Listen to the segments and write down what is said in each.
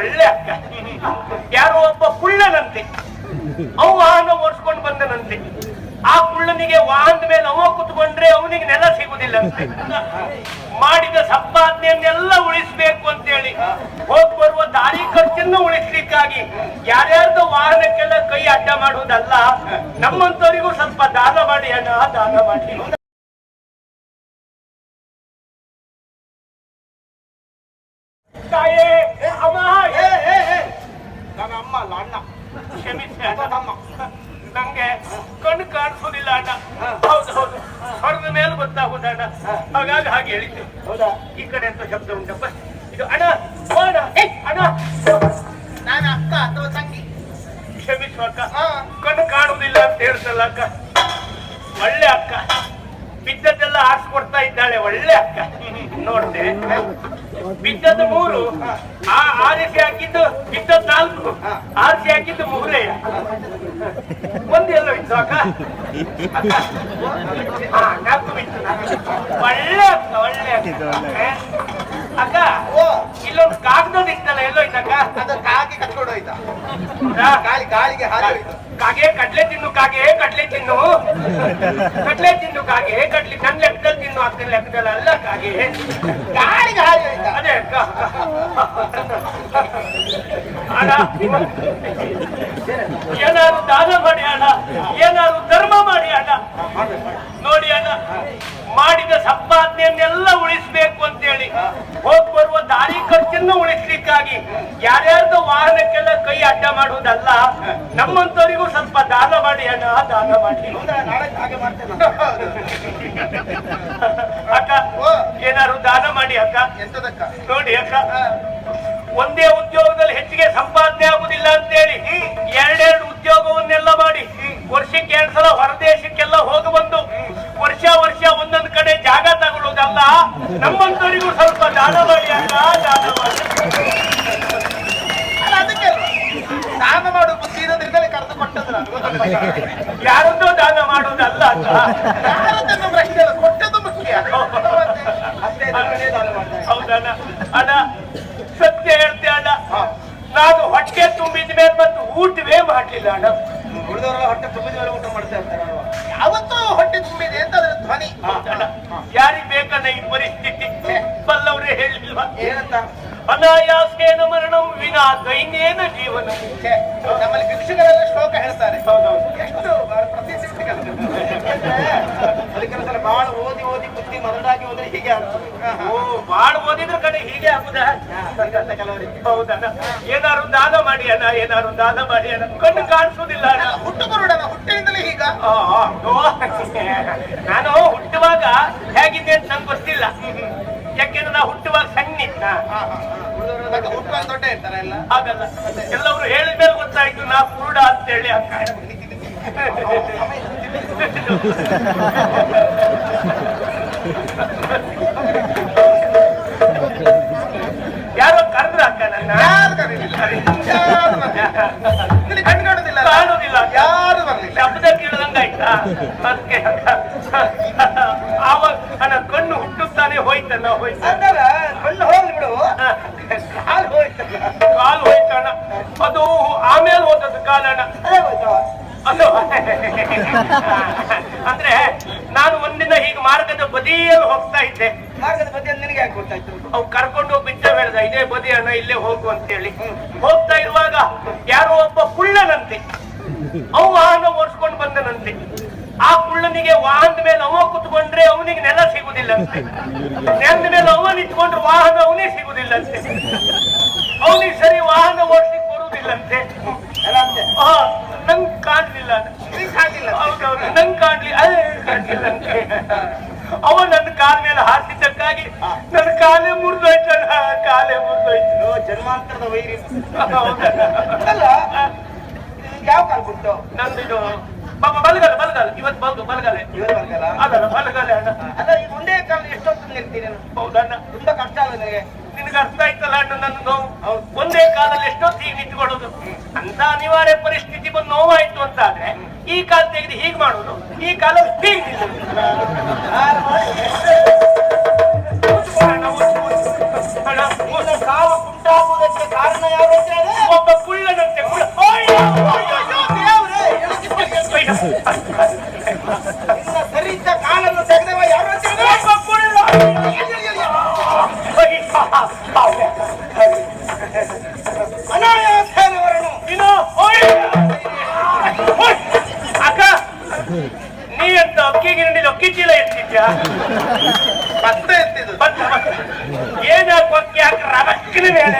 ಒಳ್ಳೆ ಅಕ್ಕ. ಯಾರೋ ಒಬ್ಬ ಕುಳ್ಳನಂತೆ. ಅವ ವಾಹನ ಓಡಿಸ್ಕೊಂಡು ಬಂದನಂತೆ. ಆ ಕುಳ್ಳನಿಗೆ ವಾಹನದ ಮೇಲೆ ಅವ ಕುತ್ಕೊಂಡ್ರೆ ಅವನಿಗೆ ನೆಲ ಸಿಗುದಿಲ್ಲಂತೆ ಮಾಡಿದ ಸಂಪಾದನೆಯನ್ನೆಲ್ಲ ಉಳಿಸ್ಬೇಕು ಅಂತೇಳಿ ಹೋಗ್ ಬರುವ ದಾರಿ ಖರ್ಚನ್ನು ಉಳಿಸ್ಲಿಕ್ಕಾಗಿ ಯಾರ್ಯಾರ್ದು ವಾಹನಕ್ಕೆಲ್ಲ ಕೈ ಅಡ್ಡ ಮಾಡುವುದಲ್ಲ ನಮ್ಮಂತವರಿಗೂ ಸ್ವಲ್ಪ ದಾನ ಮಾಡಿ ಅಣ್ಣ, ದಾನ ಮಾಡಿ ತಾಯೇ ಅಮ್ಮ ಏ, ಏ, ಏ. ನನ್ನ ಅಮ್ಮ ಅಲ್ಲ ಅಣ್ಣ ಕ್ಷಮಿಸಿ ನನ್ನ ಅಣ್ಣ ಅಮ್ಮ ನಂಗೆ ಕಣ್ಣು ಕಾಣಿಸೋದಿಲ್ಲ ಅಣ್ಣ. ಹೌದು ಹೌದು. ಹೊರದ ಮೇಲೆ ಗೊತ್ತಾಗುದು ಅಣ್ಣ. ಹಾಗಾಗಿ ಹಾಗೆ ಹೇಳಿದ್ದೆ. ಹೌದಾ? ಈ ಕಡೆ ಅಂತ ಶಬ್ದ ಉಂಟಪ್ಪ. ಇದು ಅಣ್ಣ ಅಣ್ಣ. ಅಣ್ಣ. ನಾನು ಅಕ್ಕ ಅಥವಾ ತಂಗಿ? ಕ್ಷಮಿಸು ಅಕ್ಕ. ಹಾ. ಕಣ್ಣು ಕಾಣುವುದಿಲ್ಲ ಅಂತ ಹೇಳ್ತಲ್ಲ ಅಕ್ಕ. ಒಳ್ಳೆ ಅಕ್ಕ. ಬಿದ್ದದ್ದೆಲ್ಲ ಆರಿಸ್ಕೊಡ್ತಾ ಇದ್ದಾಳೆ. ಒಳ್ಳೆ ಅಕ್ಕ. ನೋಡ್ದೆ ಬಿದ್ದದ್ದು ಮೂರು. ಆ ಆರಿಸಿ ಹಾಕಿದ್ದು ಬಿದ್ದದ್ದು ನಾಲ್ಕು ಆರಿಸಿ ಹಾಕಿದ್ದು ಮೂರೇ. ಒಂದು ಎಲ್ಲೋ ಇತ್ತು ಅಕ್ಕ. ಹಾ, ನಾಲ್ಕು ಬಿತ್ತು ಒಳ್ಳೆ ಅಕ್ಕ ಒಳ್ಳೆ ಅಕ್ಕ ಓ ಇಲ್ಲೊಂದು ಕಾಗದ ಇತ್ತಲ್ಲ ಎಲ್ಲೋ ಇತ್ತಕ್ಕ ಅದು ಕಾಗೆ ಕಟ್ಕೊಂಡು ಹೋಯ್ತಾ? ಹೌದಾ? ಗಾಳಿ ಗಾಳಿಗೆ ಹಾರಿ ಹೋಯ್ತು. ಕಾಗೆ ಕಡ್ಲೆ ತಿನ್ನು ಕಾಗೆ ಕಡ್ಲೆ ತಿನ್ನು. ಕಡ್ಲೆ ತಿನ್ನು ಕಾಗೆ ಕಡ್ಲಿ, ನನ್ ಲೆಕ್ಕದಲ್ಲಿ ತಿನ್ನು ಅಕ್ಕ ಲೆಕ್ಕದಲ್ಲಿ ಅಲ್ಲ ಕಾಗೆ. ಗಾಳಿಗೆ ಗಾಳಿ ಅದೇ ಅಕ್ಕ. ಅಣ್ಣ, ಏನಾದ್ರು ದಾನ ಮಾಡಿ ಅಣ್ಣ, ಏನಾದ್ರು ನೋಡಿ ಅಣ್ಣ ಮಾಡಿದ ಸಂಪಾದನೆಯನ್ನೆಲ್ಲ ಉಳಿಸ್ಬೇಕು ಅಂತೇಳಿ. ಹೋಗ್ ಬರುವ ದಾರಿ ಖರ್ಚನ್ನು ಉಳಿಸ್ಲಿಕ್ಕಾಗಿ ಯಾರ್ಯಾರ್ದು ವಾಹನಕ್ಕೆಲ್ಲ ಕೈ ಅಡ್ಡ ಮಾಡುವುದಲ್ಲ ನಮ್ಮಂತವರಿಗೂ ಸ್ವಲ್ಪ ದಾನ ಮಾಡಿ ಅಣ್ಣ ದಾನ ಮಾಡಿ. ಅಕ್ಕ ಏನಾರು ಏನಾದ್ರು ದಾನ ಮಾಡಿ ಅಕ್ಕ? ಎಂತದಕ್ಕ? ನೋಡಿ ಅಕ್ಕ ಒಂದೇ ಉದ್ಯೋಗದಲ್ಲಿ ಹೆಚ್ಚಿಗೆ ಸಂಪಾದನೆ ಆಗುದಿಲ್ಲ ಅಂತೇಳಿ ಎರಡೆರಡು ಉದ್ಯೋಗವನ್ನೆಲ್ಲ ಮಾಡಿ. ವರ್ಷಕ್ಕೆ ಎರಡ್ ಸಲ ಹೊರದೇಶಕ್ಕೆಲ್ಲ ಹೋಗಿ ಬಂದು ವರ್ಷ ವರ್ಷ ಒಂದೊಂದು ಕಡೆ ಜಾಗ ತಗೊಳ್ಳೋದಲ್ಲ ನಮ್ಮಂತವರಿಗೂ ಸ್ವಲ್ಪ ದಾನ ಮಾಡಿ ಅಲ್ಲ ದಾನ ಮಾಡಿ ಅದಕ್ಕೆ? ದಾನ ಮಾಡು ಬುದ್ಧಿ ಇರೋದ್ರಿಂದಲೇ ಕರೆದು ಕೊಟ್ಟದ್ರ? ಯಾರದ್ದೋ ದಾನ ಮಾಡೋದಲ್ಲ ಅಕ್ಕ ಯಾರದ್ದನ್ನು ಪ್ರಶ್ನೆ ಇಲ್ಲ ಕೊಟ್ಟದ್ದು ಮುಖ್ಯ ಹೌದಣ್ಣ ಅಣ್ಣ ಸತ್ಯ ಹೇಳ್ತೆ ಅಣ್ಣ. ನಾನು ಹೊಟ್ಟೆ ತುಂಬಿದ್ಮೇಲೆ ಮತ್ತು ಊಟವೇ ಮಾಡ್ಲಿಲ್ಲ ಅಣ್ಣ ಉಳಿದವರೆಲ್ಲ ಹೊಟ್ಟೆ ತುಂಬಿದ ಮೇಲೆ ಊಟ ಮಾಡ್ತಾ ಇರ್ತಾರೆ ಅಲ್ವಾ? ಯಾವತ್ತೂ ಹೊಟ್ಟೆ ತುಂಬಿದೆ ಅಂತ ಅದರ ಧ್ವನಿ. ಯಾರಿಗ್ ಬೇಕನ್ನ ಈ ಪರಿಸ್ಥಿತಿ? ಬಲ್ಲವರೇ ಹೇಳಿಲ್ವಾ? ಏನಂತ? ಅನಾಯಾಸೇನ ಮರಣಂ ವಿನಾ ದೈನ್ಯೇನ ಜೀವನ. ನಮ್ಮಲ್ಲಿ ಭಿಕ್ಷುಗರೆಲ್ಲ ಶ್ಲೋಕ ಹೇಳ್ತಾರೆ. ಹೌದೌದು. ಹೋದ್ರೆ ಹೀಗೆ. ಓ ಬಾಳ್ ಓದಿದ್ರ ಕಡೆ ಹೀಗೆ ಆಗುದಾ? ಹೌದಣ್ಣ ಏನಾರು ದಾನ ಮಾಡಿ ಅಣ್ಣ ಏನಾರು ದಾನ ಮಾಡಿ ಅಣ್ಣ ಕಣ್ಣು ಕಾಣಿಸೋದಿಲ್ಲ ಅಣ್ಣ. ಹುಟ್ಟು ಬರುಡನ ಹುಟ್ಟಿನಿಂದಲೇ ಹೀಗ. ಆ, ನಾನು ಹುಟ್ಟುವಾಗ ಹೇಗಿದ್ದೆ ಅಂತ ನಂಗೆ ಗೊತ್ತಿಲ್ಲ. ಯಾಕೆಂದ್ರೆ ನಾ ಹುಟ್ಟುವಾಗ ಸಣ್ಣಿದ್ದ. ಹುಟ್ಟುವಾಗ ದೊಡ್ಡ ಇರ್ತಾರೆ ಎಲ್ಲ. ಹಾಗಲ್ಲ. ಎಲ್ಲವರು ಹೇಳಿದ ಮೇಲೆ ಗೊತ್ತಾಯ್ತು ನಾ ಕುರುಡ ಅಂತ ಹೇಳಿ ಯಾರೋ ಹೋಯ್ತಲ್ಲ ಹೋಯ್ತ. ಅದಲ್ಲ ಕಣ್ಣು ಹೋಗ್ಲಿ ಬಿಡು. ಕಾಲು ಹೋಯ್ತಲ್ಲ. ಕಾಲು ಹೋಯ್ತಣ್ಣ ಅದು ಆಮೇಲೆ ಹೋದದ್ದು ಕಾಲಣ್ಣ ಅದೇ ಹೋಯ್ತಾ. ಅದು. ಅಂದ್ರೆ ನಾನು ಒಂದಿನ ಹೀಗೆ ಮಾರ್ಗದ ಬದಿಯಲ್ಲಿ ಹೋಗ್ತಾ ಇದ್ದೆ. ಮಾರ್ಗದ ಬದಿಯಲ್ಲಿ ನಿನಗೆ ಯಾಕೆ ಗೊತ್ತಾಯ್ತು ಅವು ಕರ್ಕೊಂಡು ಬಿಟ್ಟ ಬೇಡ ಇದೇ ಬದಿ ಅಣ್ಣ ಇಲ್ಲೇ ಹೋಗು ಅಂತ ಹೇಳಿ ಹೋಗ್ತಾ ಇರುವಾಗ ಯಾರೋ ಒಬ್ಬ ಕುಳ್ಳನಂತೆ. ಅವ ವಾಹನ ಓಡಿಸ್ಕೊಂಡು ಬಂದನಂತೆ. ಆ ಕುಳ್ಳನಿಗೆ ವಾಹನದ ಮೇಲೆ ಅವ ನೆಲ ನೆಲದ ಮೇಲೆ ಅವ ನಿಂತ್ಕೊಂಡ್ರೆ ವಾಹನ ಅವನೇ ಸಿಗುದಿಲ್ಲಂತೆ. ಅವನಿಗೆ ಸರಿ ವಾಹನ ಓಡಿಸ್ಲಿಕ್ಕೆ ಬರುವುದಿಲ್ಲಂತೆ. ನಂಗ್ ಕಾಣ್ಲಿಲ್ಲ ಹೌದೌದು ನಂಗ್ ಕಾಣ್ಲಿ ಅದೇ ಕಾಣ್ಲಿಲ್ಲಂತೆ. ಅವ ನನ್ನ ಕಾಲ ಮೇಲೆ ಹಾಸಿದ್ದಕ್ಕಾಗಿ ನನ್ನ ಕಾಲೇ ಮುರಿದೋಯ್ತಲ್ಲ ಕಾಲೇ ಮುರಿದೋಯ್ತು. ಜನ್ಮಾಂತರದ ವೈರಿ. ಹೌದಲ್ಲ? ಯಾವ ಕಾಲ್ ಕೊಟ್ಟು ನಂದಿದು. ಬಾಬಾ ಬಲಗಾಲ ಬಲಗಾಲ. ಇವತ್ತು ಬಲ್ದು ಬಲಗಾಲ. ಅದಲ್ಲ ಬಲಗಾಲ? ಅಣ್ಣ. ಅಲ್ಲ ಈ ಒಂದೇ ಕಾಲ ಎಷ್ಟೊತ್ತು ನಿಲ್ತೀನಿ ಹೌದಣ್ಣ ತುಂಬಾ ಕಷ್ಟ ಅಲ್ಲ ನನಗೆ ನಿನಗೆ ಅರ್ಥ ಆಯ್ತಲ್ಲ ಅಣ್ಣ ನನ್ನ ನೋವು ಒಂದೇ ಕಾಲದಲ್ಲಿ ಎಷ್ಟೊತ್ತು ಹೀಗೆ ನಿಂತ್ಕೊಳ್ಳೋದು? ಅಂತ ಅನಿವಾರ್ಯ ಪರಿಸ್ಥಿತಿ ಬಂದು ನೋವಾಯ್ತು ಅಂತ ಆದ್ರೆ ಈ ಕಾಲ ತೆಗೆದು ಹೀಗೆ ಮಾಡೋದು? ಈ ಕಾಲ ಹೀಗೆ ನಿಲ್ಲೋದು. ಕಾರಣ ಮಾಡಿ? ಅಣ್ಣ, ಸರಿ ಇದ್ದ ಕಾಲನ್ನು ತೆಗೆದವ ಯಾರು ನೀ ಅಂತ ಅಕ್ಕಿ ಗಿರಣಿಲಿ ಅಕ್ಕಿ ಚೀಲ ಎತ್ತಿದ್ಯಾ ಭತ್ತ ಎತ್ತಿದ್ದು ಭತ್ತ ಏನಪ್ಪ ಅಕ್ಕಿ. ಹಾಕ ರಮಕ್ಕನ ಮೇಲೆ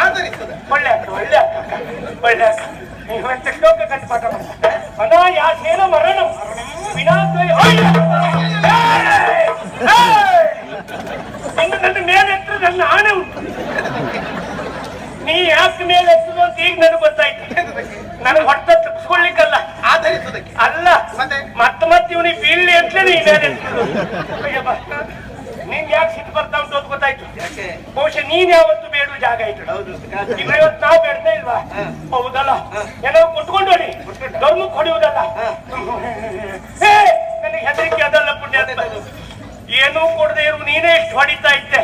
ಆಧರಿಸಿದ ಒಳ್ಳೆ ಒಳ್ಳೆ ಒಳ್ಳೆ ಅಕ್ಕ ಇವತ್ತು ಪಾಠ ಅನಾಯಾಸೇನ ಮರಣಂ! ಏಯ್! ಇನ್ನು ನನ್ನ ಮೇಲೆ ಎತ್ತರು ನನ್ನ ಆಣೆ ಉಂಟು ನೀ ಯಾಕೆ ಮೇಲೆ ಎತ್ತದು ಅಂತ ಈಗ ನನಗೆ ಗೊತ್ತಾಯ್ತು ನನಗೆ ಹೊಟ್ಟೆ ತಪ್ಪಿಸ್ಕೊಳ್ಳಿಕ್ಕಲ್ಲ ಅಲ್ಲ ಮತ್ತೆ? ಮತ್ತೆ ಇವನಿಗೆ ಬೀಳ್ಲಿ ಅಂತಲೇ ನೀ ಮೇಲೆ ಎತ್ತದು ಅಯ್ಯಪ್ಪ ನಿಂಗೆ ಯಾಕೆ ಸಿಟ್ಟು ಬರ್ತಾ ಉಂಟು ಅಂತ ಗೊತ್ತಾಯ್ತು ಯಾಕೆ? ಬಹುಶಃ ನೀನ್ ಯಾವತ್ತು ಜಾಗ ಇಟ್ಟು ಇವತ್ತು ನಾವು ಬೇಡ್ತಾ ಇಲ್ವಾ? ಹೌದಲ್ಲ? ಏನೋ ಕೊಟ್ಕೊಂಡು ಹೊಡಿ ಏ, ನನಗೆ ಹೆದರಿಕೆ ಅದಲ್ಲ ಪುಣ್ಯ. ಏನೂ ಕೊಡದೆ ಇರು ನೀನೇ ಎಷ್ಟು ಹೊಡಿತಾ ಇದ್ದೆ.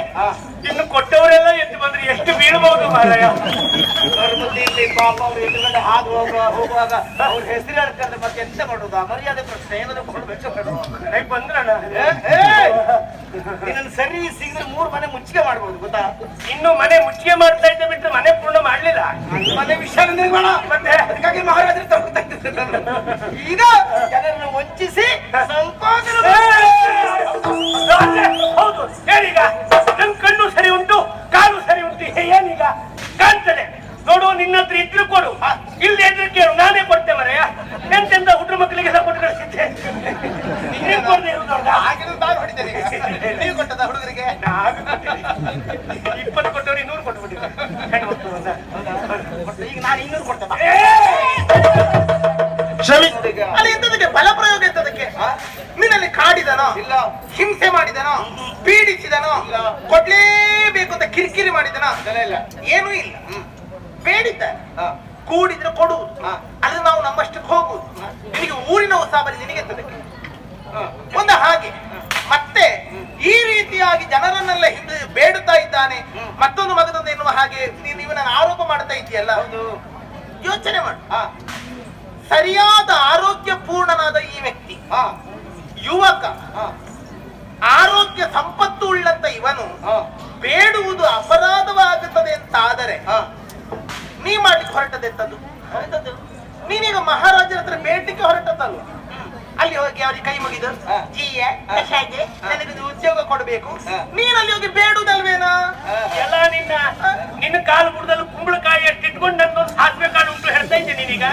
ಇನ್ನು ಕೊಟ್ಟವರೆಲ್ಲ ಎದ್ದು ಬಂದ್ರೆ ಎಷ್ಟು ಬೀಳ್ಬಹುದು ಮಾರಾಯ? ಧರ್ಮದಲ್ಲಿ ಪಾಪ ಅವ್ರು ಎದುರುಗಡೆ ಹಾದು ಹೋಗುವ ಹೋಗುವಾಗ ಅವ್ರ ಹೆಸರು ಹೇಳ್ತಾರೆ ಮತ್ತೆ ಎಂತ ಮಾಡುದು? ಆ ಮರ್ಯಾದೆ ಪ್ರಶ್ನೆ ಏನಾದ್ರು ಕೊಡ್ಬೇಕು. ಬೇಡ? ನಿನ್ನನ್ನು ಸರಿ ಸಿಗಿದ್ರೆ ಮೂರು ಮನೆ ಮುಚ್ಚಿಗೆ ಮಾಡ್ಬೋದು ಗೊತ್ತಾ? ಇನ್ನು ಮನೆ ಮುಚ್ಚಿಗೆ ಮಾಡ್ತಾ ಇದ್ದೆ ಬಿಟ್ಟು ಮನೆ ಪೂರ್ಣ ಮಾಡ್ಲಿಲ್ಲ. ಮನೆ ವಿಷಯ ಮತ್ತೆ ಅದಕ್ಕಾಗಿ ಮಹಾರಾಜರು ಈಗ ಜನರನ್ನು ವಂಚಿಸಿ ರಾಜೆ, ಹೌದು ಏನೀಗ ನನ್ ಕಣ್ಣು ಸರಿ ಉಂಟು ಕಾಲು ಸರಿ ಉಂಟು ಹೇ, ಏನೀಗ ಕಾಣ್ತದೆ ನೋಡು ನಿನ್ನ ಹತ್ರ ಇದ್ರು ಕೊಡು ಇಲ್ಲಿ ಎದುರು ಕೇಳು ನಾನೇ ಕೊಡ್ತೆ ಮರೆಯ ಎಂತೆಂತ ಹುಡುಗ ಮಕ್ಕಳಿಗೆ ಸಹ ಕೊಟ್ಟು ಕಳಿಸಿದ್ದೆ ನೀನ್ ಕೊಡದೆ ಇರುದಲ್ಲ ಆಗಿನ ನಾನು ಹೊಡಿದ್ದೇನೆ ಈಗ. ನೀವು ಕೊಟ್ಟದ ಹುಡುಗರಿಗೆ ನಾನು ಕೊಟ್ಟಿಲ್ಲ. ಇಪ್ಪತ್ತು ಕೊಟ್ಟವ್ರು ಇನ್ನೂರು ಕೊಟ್ಬಿಟ್ಟಿದ್ದೆ ಹೆಣ್ಣು ಮಕ್ಕಳು ಅಂತ. ಕೊಟ್ಟು ಈಗ ನಾನು ಇನ್ನೂರು ಕೊಡ್ತೆ ಬಾ. ಕ್ಷಮಿ. ಅಲ್ಲಿ ಎಂತದಕ್ಕೆ ಬಲ ಪ್ರಯೋಗ ಎಂತದಕ್ಕೆ ನಿನ್ನಲ್ಲಿ ಕಾಡಿದನೋ? ಇಲ್ಲ. ಹಿಂಸೆ ಮಾಡಿದನೋ? ಪೀಡಿಸಿದನೋ. ಕೊಡ್ಲೇಬೇಕು ಅಂತ ಕಿರಿಕಿರಿ ಮಾಡಿದನೋ? ಇಲ್ಲ. ಏನೂ ಇಲ್ಲ. ಬೇಡಿದ್ದ. ಕೂಡಿದ್ರೆ ಕೊಡುವುದು ಹಾ. ಅಲ್ಲಿ ನಾವು ನಮ್ಮಷ್ಟಕ್ಕೆ ಹೋಗುವುದು. ನಿನಗೆ ಊರಿನ ಉತ್ಸಾಹದಲ್ಲಿ ನಿನಗೆ ಎಂತದಕ್ಕೆ. ಒಂದು ಹಾಗೆ. ಮತ್ತೆ ಈ ರೀತಿಯಾಗಿ ಜನರನ್ನೆಲ್ಲ ಹಿಂದೆ ಬೇಡುತ್ತಾ ಇದ್ದಾನೆ ಮತ್ತೊಂದು ಮಗದೊಂದು ಎನ್ನುವ ಹಾಗೆ ನೀನು ಇವನನ್ನು ಆರೋಪ ಮಾಡ್ತಾ ಇದೆಯಲ್ಲ ಹೌದು. ಯೋಚನೆ ಮಾಡು. ಸರಿಯಾದ ಆರೋಗ್ಯ ಪೂರ್ಣನಾದ ಈ ವ್ಯಕ್ತಿ ಹಾ. ಯುವಕ. ಆರೋಗ್ಯ ಸಂಪತ್ತು ಉಳ್ಳಂತ ಇವನು. ಬೇಡುವುದು ಅಪರಾಧವಾಗುತ್ತದೆ ಅಂತಾದರೆ ಆದರೆ ನೀ ಮಾಡ್ಲಿಕ್ಕೆ ಹೊರಟದೆಂತದ್ದು? ನೀನೀಗ ಮಹಾರಾಜರ ಹತ್ರ ಬೇಡಲಿಕ್ಕೆ ಹೊರಟದ್ದಲ್ವ ಅಲ್ಲಿ ಹೋಗಿ ಅವ್ರಿಗೆ ಕೈ ಮುಗಿದು ಜೀಯ ಕಷಾಯಗೆ ನನಗೊಂದು ಉದ್ಯೋಗ ಕೊಡಬೇಕು. ನೀನ್ ಅಲ್ಲಿ ಹೋಗಿ ಬೇಡುದಲ್ವೇನಾ. ಎಲ್ಲ ನಿನ್ನ ನಿನ್ನ ಕಾಲು ಬುಡದಲ್ಲಿ ಕುಂಬಳಕಾಯಿ ಅಷ್ಟು ಇಟ್ಕೊಂಡು ನನ್ನ ಕಾಳು ಉಂಟು ಹೇಳ್ತಾ ಇದ್ದೆ ನೀನೀಗ.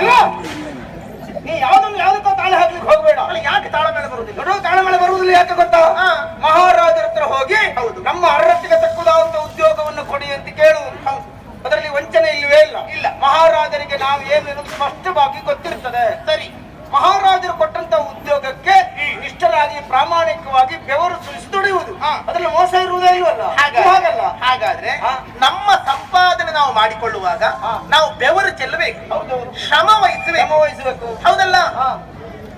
ನೀ ಯಾವ್ದನ್ನು ಯಾವ್ದಕ್ಕೋ ತಾಳೆ ಹಾಕ್ಲಿಕ್ಕೆ ಹೋಗ್ಬೇಡ. ಅಲ್ಲಿ ಯಾಕೆ ತಾಳ ಮೇಲೆ ಬರುವುದಿಲ್ಲ? ದೊಡ್ಡ ಮೇಲೆ ಬರುವುದಿಲ್ಲ ಯಾಕೆ ಗೊತ್ತಾ. ಮಹಾರಾಜರ ಹತ್ರ ಹೋಗಿ ಹೌದು. ನಮ್ಮ ಅರ್ಹತೆಗೆ ತಕ್ಕುದಾದಂತ ಉದ್ಯೋಗವನ್ನು ಕೊಡಿ ಅಂತ ಕೇಳುವುದು ಹೌದು. ಅದರಲ್ಲಿ ವಂಚನೆ ಇಲ್ಲವೇ ಇಲ್ಲ. ಇಲ್ಲ. ಮಹಾರಾಜರಿಗೆ ನಾವು ಏನು ಸ್ಪಷ್ಟವಾಗಿ ಗೊತ್ತಿರ್ತದೆ ಸರಿ ಮಹಾರಾಜರು ಕೊಟ್ಟಂತ ಉದ್ಯೋಗಕ್ಕೆ ನಿಷ್ಠರಾಗಿ ಪ್ರಾಮಾಣಿಕವಾಗಿ ಬೆವರು ಸುರಿಸಿ ದುಡಿಯುವುದು ಹಾ. ಅದರಲ್ಲಿ ಮೋಸ ಇರುವುದೇ ಇಲ್ವಲ್ಲ ಹಾಗ- ಹಾಗಲ್ಲ ಹಾಗಾದ್ರೆ ಹಾ. ನಮ್ಮ ಸಂಪಾದನೆ ನಾವು ಮಾಡಿಕೊಳ್ಳುವಾಗ ಹಾ. ನಾವು ಬೆವರು ಚೆಲ್ಲಬೇಕು ಹೌದು. ಶ್ರಮ ವಹಿಸಬೇಕು ಶ್ರಮ ವಹಿಸಬೇಕು ಹೌದಲ್ಲ ಹಾ.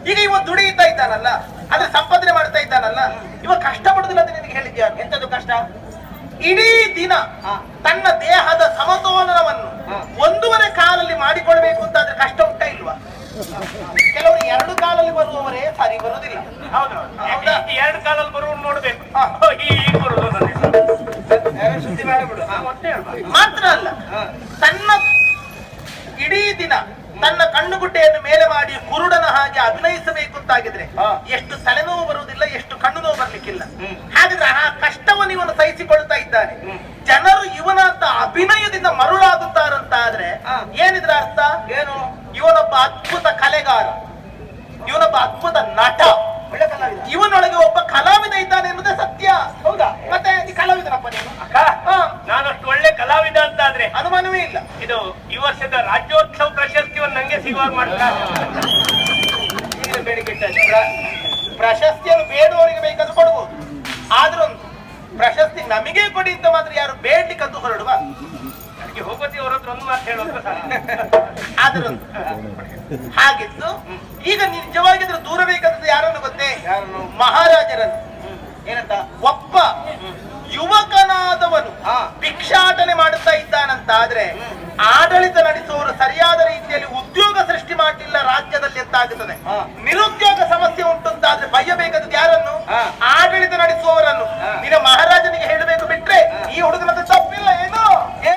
ಈಗ ಇವ ದುಡಿಯುತ್ತಾ ಇದ್ದಾನಲ್ಲ ಅದ್ರ ಸಂಪಾದನೆ ಮಾಡ್ತಾ ಇದ್ದಾನಲ್ಲ ಇವ ಕಷ್ಟ ಪಡುದಿಲ್ಲ ಅಂತ ನಿನಗೆ ಹೇಳಿದ್ಯಾ? ಎಂತದ್ದು ಕಷ್ಟ? ಇಡೀ ದಿನ ತನ್ನ ದೇಹದ ಸಮತೋಲನವನ್ನು. ಒಂದೂವರೆ ಕಾಲಲ್ಲಿ ಮಾಡಿಕೊಳ್ಬೇಕು ಅಂತ ಆದ್ರೆ ಕಷ್ಟ ಉಂಟ ಇಲ್ವಾ? ಕೆಲವರು ಎರಡು ಕಾಲಲ್ಲಿ ಬರುವವರೇ ಸರಿ ಬರುವುದಿಲ್ಲ. ಹೌದು ಹೌದಾ? ಎರಡು ಕಾಲಲ್ಲಿ ಬರುವ ನೋಡ್ಬೇಕು. ಸುದ್ದಿ. ಮಾತ್ರ ಅಲ್ಲ. ತನ್ನ ಇಡೀ ದಿನ ತನ್ನ ಕಣ್ಣುಗುಡ್ಡೆಯನ್ನು ಮೇಲೆ ಮಾಡಿ ಕುರುಡನ ಹಾಗೆ ಅಭಿನಯಿಸಬೇಕು ಅಂತಾಗಿದ್ರೆ. ಎಷ್ಟು ತಲೆನೋವು ಬರುವುದಿಲ್ಲ ಎಷ್ಟು ಕಣ್ಣು ನೋವು ಬರ್ಲಿಕ್ಕಿಲ್ಲ ಹಾಗಿದ್ರೆ ಆ ಕಷ್ಟವನ್ನು ಇವನು ಸಹಿಸಿಕೊಳ್ತಾ ಇದ್ದಾನೆ. ಜನರು ಇವನಂತ ಅಭಿನಯದಿಂದ ಮರುಳಾಗುತ್ತಾರಂತ ಆದ್ರೆ ಹಾ. ಏನಿದ್ರ ಅರ್ಥ? ಏನು? ಇವನೊಬ್ಬ ಅದ್ಭುತ ಕಲೆಗಾರ. ಇವನೊಬ್ಬ ಅದ್ಭುತ ನಟ. ಇವನೊಳಗೆ ಒಬ್ಬ ಕಲಾವಿದ ಇದ್ದಾನೆ ಎನ್ನುವುದೇ ಸತ್ಯ. ಹೌದಾ? ಮತ್ತೆ ಕಲಾವಿದನಪ್ಪ ನೀನು. ನಾನಷ್ಟು ಒಳ್ಳೆ ಕಲಾವಿದ ಅಂತ ಆದ್ರೆ ಅನುಮಾನವೇ ಇಲ್ಲ. ಇದು ಈ ವರ್ಷದ ರಾಜ್ಯೋತ್ಸವ ಪ್ರಶಸ್ತಿಯನ್ನು ನಂಗೆ ಸಿಗುವಾಗ ಮಾಡ್ತಾರೆ ಬೇಡಿಕೆ ಪ್ರಶಸ್ತಿಯನ್ನು ಬೇಡುವವರಿಗೆ ಬೇಕಾದ್ರೂ ಕೊಡಬಹುದು ಆದ್ರೊಂದು ಪ್ರಶಸ್ತಿ ನಮಗೆ ಕೊಡಿ ಅಂತ ಮಾತ್ರ ಯಾರು ಬೇಡ್ಲಿಕ್ಕಂತೂ ಹೊರಡುವ. ಹೋಗೋತಿ ಅವ್ರ ಹತ್ರ ಒಂದು ಮಾತು ಹೇಳೋದು ಹಾಗಿದ್ದು ಈಗ ನಿಜವಾಗಿದ್ರೆ ದೂರ ಬೇಕಾದದ್ದು ಯಾರನ್ನು ಗೊತ್ತೇ? ಮಹಾರಾಜರನ್ನು. ಏನಂತ? ಒಬ್ಬ ಯುವಕನಾದವನು. ಭಿಕ್ಷಾಟನೆ ಮಾಡುತ್ತಾ ಇದ್ದಾನಂತ ಆದ್ರೆ ಆಡಳಿತ ನಡೆಸುವವರು ಸರಿಯಾದ ರೀತಿಯಲ್ಲಿ ಉದ್ಯೋಗ ಸೃಷ್ಟಿ ಮಾಡಲಿಲ್ಲ ರಾಜ್ಯದಲ್ಲಿ ಎಂತಾಗುತ್ತದೆ. ನಿರುದ್ಯೋಗ ಸಮಸ್ಯೆ ಉಂಟು ಅಂತ ಆದ್ರೆ ಬಯ್ಯಬೇಕಾದದ್ದು ಯಾರನ್ನು?